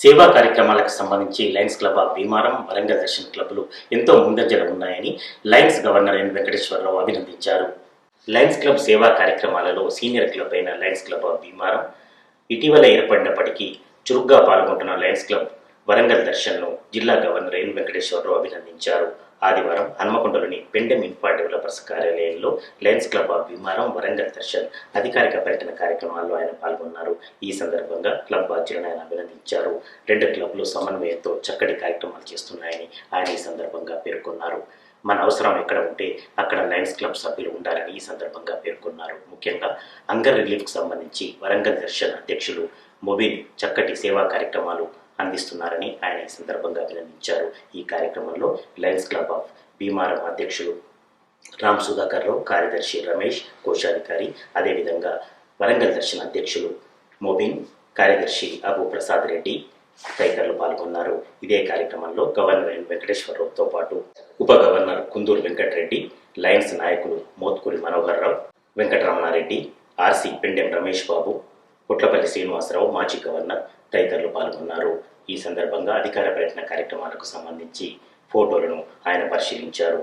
సేవా కార్యక్రమాలకు సంబంధించి lions club of Bhimaram Warangal Darshan క్లబ్లు ఎంతో ముందంజలు ఉన్నాయని లయన్స్ గవర్నర్ ఎన్ వెంకటేశ్వరరావు అభినందించారు. లయన్స్ క్లబ్ సేవా కార్యక్రమాలలో సీనియర్ క్లబ్ అయిన లయన్స్ క్లబ్ ఆఫ్ భీమారం ఇటీవల ఏర్పడినప్పటికీ చురుగ్గా పాల్గొంటున్న లయన్స్ క్లబ్ వరంగల్ దర్శన్ను జిల్లా గవర్నర్ ఎన్ వెంకటేశ్వరరావు అభినందించారు. ఆదివారం హన్మకొండలోని పెండెం ఇన్ఫా డెవలపర్స్ కార్యాలయంలో lions club of Bhimaram Warangal Darshan అధికారిక పర్యటన కార్యక్రమాల్లో ఆయన పాల్గొన్నారు. ఈ సందర్భంగా క్లబ్ బాధ్యులను ఆయన అభినందించారు. రెండు క్లబ్లు సమన్వయంతో చక్కటి కార్యక్రమాలు చేస్తున్నాయని ఆయన ఈ సందర్భంగా పేర్కొన్నారు. మన అవసరం ఎక్కడ ఉంటే అక్కడ లయన్స్ క్లబ్ సభ్యులు ఉండాలని ఈ సందర్భంగా పేర్కొన్నారు. ముఖ్యంగా అంగర్ రిలీఫ్కి సంబంధించి వరంగల్ దర్శన్ అధ్యక్షులు మొబిన్ చక్కటి సేవా కార్యక్రమాలు అందిస్తున్నారని ఆయన ఈ సందర్భంగా అభినందించారు. ఈ కార్యక్రమంలో లయన్స్ క్లబ్ ఆఫ్ భీమారం అధ్యక్షులు రామ్ సుధాకర్ రావు కార్యదర్శి రమేష్ కోశాధికారి అదేవిధంగా వరంగల్ దర్శన అధ్యక్షులు మొబిన్ కార్యదర్శి అబు ప్రసాద్ రెడ్డి తదితరులు పాల్గొన్నారు. ఇదే కార్యక్రమంలో గవర్నర్ ఎన్ వెంకటేశ్వరరావుతో పాటు ఉప గవర్నర్ కుందూరు వెంకటరెడ్డి లయన్స్ నాయకులు మోత్కూరి మనోహర్ రావు వెంకటరమణారెడ్డి ఆర్సీ పెండెం రమేష్ బాబు కుట్లపల్లి శ్రీనివాసరావు మాజీ గవర్నర్ తదితరులు పాల్గొన్నారు. ఈ సందర్భంగా అధికార పర్యటన కార్యక్రమాలకు సంబంధించి ఫోటోలను ఆయన పరిశీలించారు.